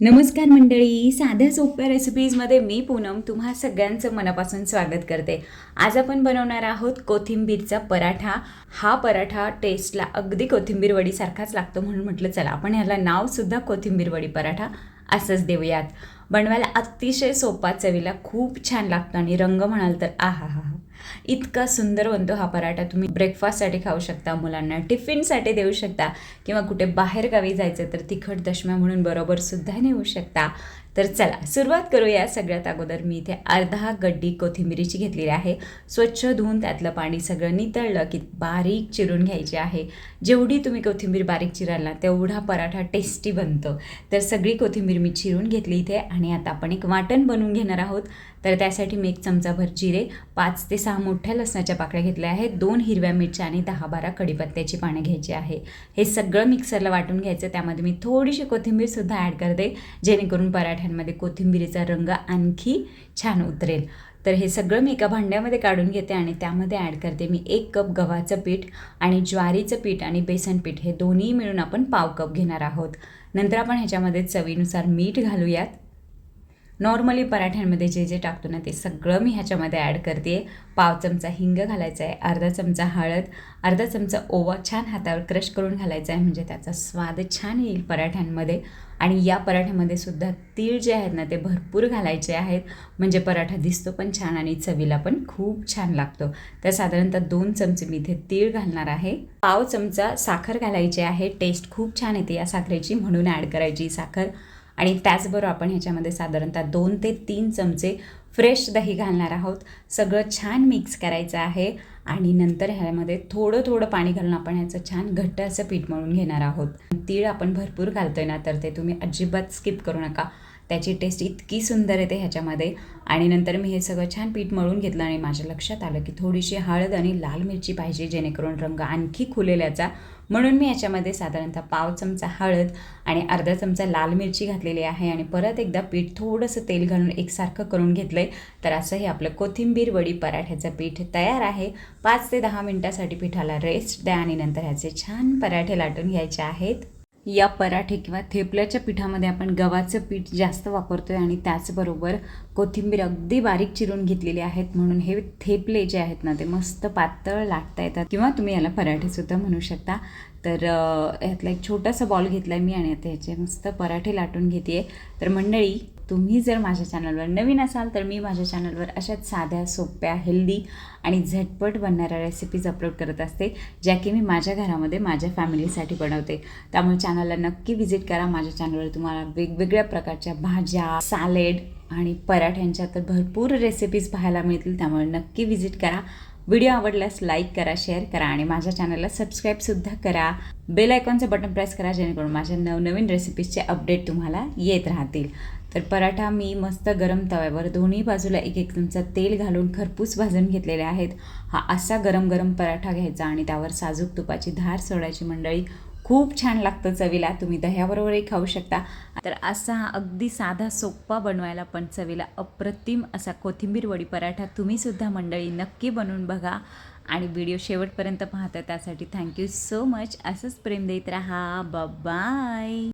नमस्कार मंडळी साध्या सोप्या रेसिपीजमध्ये मी पूनम तुम्हा सगळ्यांचं मनापासून स्वागत करते. आज आपण बनवणार आहोत कोथिंबीरचा पराठा. हा पराठा टेस्टला अगदी कोथिंबीर वडीसारखाच लागतो म्हणून म्हटलं चला आपण ह्याला नावसुद्धा कोथिंबीर वडी पराठा असंच देऊयात. बनवायला अतिशय सोपा चवीला खूप छान लागतो आणि रंग म्हणाल तर आहा हा हा. इतका सुंदर बनतो हा पराठा. तुम्ही ब्रेकफास्टसाठी खाऊ शकता मुलांना टिफिनसाठी देऊ शकता किंवा कुठे बाहेरगावी जायचं तर तिखट दशम्या म्हणून बरोबर सुद्धा नेऊ शकता. तर चला सुरुवात करूया सगळ्यात अगोदर. मी इथे अर्धा गड्डी कोथिंबिरीची घेतलेली आहे. स्वच्छ धुवून त्यातलं पाणी सगळं नितळलं की बारीक चिरून घ्यायची आहे. जेवढी तुम्ही कोथिंबीर बारीक चिराल ना तेवढा पराठा टेस्टी बनतो. तर सगळी कोथिंबीर मी चिरून घेतली इथे आणि आता आपण एक वाटण बनवून घेणार आहोत. तर त्यासाठी मी एक चमचाभर जिरे पाच ते सहा मोठ्या लसणाच्या पाकळ्या घेतल्या आहेत. दोन हिरव्या मिरच्या आणि दहा बारा कढीपत्त्याची पानं घ्यायची आहे. हे सगळं मिक्सरला वाटून घ्यायचं. त्यामध्ये मी थोडीशी कोथिंबीरसुद्धा ॲड करते जेणेकरून पराठ्यांमध्ये कोथिंबीरीचा रंग आणखी छान उतरेल. तर हे सगळं मी एका भांड्यामध्ये काढून घेते आणि त्यामध्ये ॲड करते मी एक कप गव्हाचं पीठ आणि ज्वारीचं पीठ आणि बेसन पीठ. हे दोन्ही मिळून आपण पाव कप घेणार आहोत. नंतर आपण ह्याच्यामध्ये चवीनुसार मीठ घालूयात. नॉर्मली पराठ्यांमध्ये जे जे टाकतो ना ते सगळं मी ह्याच्यामध्ये ॲड करते. पाव चमचा हिंग घालायचा आहे अर्धा चमचा हळद अर्धा चमचा ओवा छान हातावर क्रश करून घालायचा आहे म्हणजे त्याचा स्वाद छान येईल पराठ्यांमध्ये. आणि या पराठ्यामध्ये सुद्धा तीळ जे आहेत ना ते भरपूर घालायचे आहेत. म्हणजे पराठा दिसतो पण छान आणि चवीला पण खूप छान लागतो. तर साधारणतः दोन चमचे मी इथे तीळ घालणार आहे. पाव चमचा साखर घालायची आहे टेस्ट खूप छान येते या साखरेची म्हणून ॲड करायची साखर. आणि त्याचबरोबर आपण ह्याच्यामध्ये साधारणतः दोन ते तीन चमचे फ्रेश दही घालणार आहोत. सगळं छान मिक्स करायचं आहे आणि नंतर ह्यामध्ये थोडं थोडं पाणी घालून आपण ह्याचं छान घट्ट असं पीठ मळून घेणार आहोत. तीळ आपण भरपूर घालतोय ना तर ते तुम्ही अजिबात स्किप करू नका. त्याची टेस्ट इतकी सुंदर येते ह्याच्यामध्ये. आणि नंतर मी हे सगळं छान पीठ मळून घेतलं आणि माझ्या लक्षात आलं की थोडीशी हळद आणि लाल मिरची पाहिजे जेणेकरून रंग आणखी खुलेल याचा म्हणून मी याच्यामध्ये साधारणतः पाव चमचा हळद आणि अर्धा चमचा लाल मिरची घातलेली आहे आणि परत एकदा पीठ थोडंसं तेल घालून एकसारखं करून घेतलं आहे तर असं हे आपलं कोथिंबीर वडी पराठ्याचं पीठ तयार आहे. पाच ते दहा मिनटासाठी पिठाला रेस्ट द्या आणि नंतर ह्याचे छान पराठे लाटून घ्यायचे आहेत. या पराठे किंवा थेपल्याच्या पिठामध्ये आपण गव्हाचं पीठ जास्त वापरतो आहे आणि त्याचबरोबर कोथिंबीर अगदी बारीक चिरून घेतलेली आहेत म्हणून हे थेपले जे आहेत ना ते मस्त पातळ लाटता येतात. किंवा तुम्ही याला पराठेसुद्धा म्हणू शकता. तर यातला एक छोटासा बॉल घेतला आहे मी आणि आता ह्याचे मस्त पराठे लाटून घेते तर मंडळी तुम्ही जर माझ्या चॅनलवर नवीन असाल तर मी माझ्या चॅनलवर अशाच साध्या सोप्या हेल्दी आणि झटपट बनणाऱ्या रेसिपीज अपलोड करत असते ज्या की मी माझ्या घरामध्ये माझ्या फॅमिलीसाठी बनवते. त्यामुळे चॅनलला नक्की व्हिजिट करा. माझ्या चॅनलवर तुम्हाला वेगवेगळ्या प्रकारच्या भाज्या सॅलेड आणि पराठ्यांच्या तर भरपूर रेसिपीज पाहायला मिळतील. त्यामुळे नक्की व्हिजिट करा. व्हिडिओ आवडल्यास लाईक करा शेअर करा आणि माझ्या चॅनलला सबस्क्राईबसुद्धा करा. बेल आयकॉनचं बटन प्रेस करा जेणेकरून माझ्या नवनवीन रेसिपीजचे अपडेट तुम्हाला येत राहतील. तर पराठा मी मस्त गरम तव्यावर दोन्ही बाजूला एक एक चमचा तेल घालून खरपूस भाजून घेतलेले आहेत. हा असा गरम गरम पराठा घ्यायचा आणि त्यावर साजूक तुपाची धार सोडायची मंडळी. खूप छान लागतं चवीला. तुम्ही दह्याबरोबरही खाऊ शकता. तर असा हा अगदी साधा सोप्पा बनवायला पण चवीला अप्रतिम असा कोथिंबीर वडी पराठा तुम्हीसुद्धा मंडळी नक्की बनवून बघा. आणि व्हिडिओ शेवटपर्यंत पाहता त्यासाठी थँक्यू सो मच असंच प्रेम देत राहा. बाय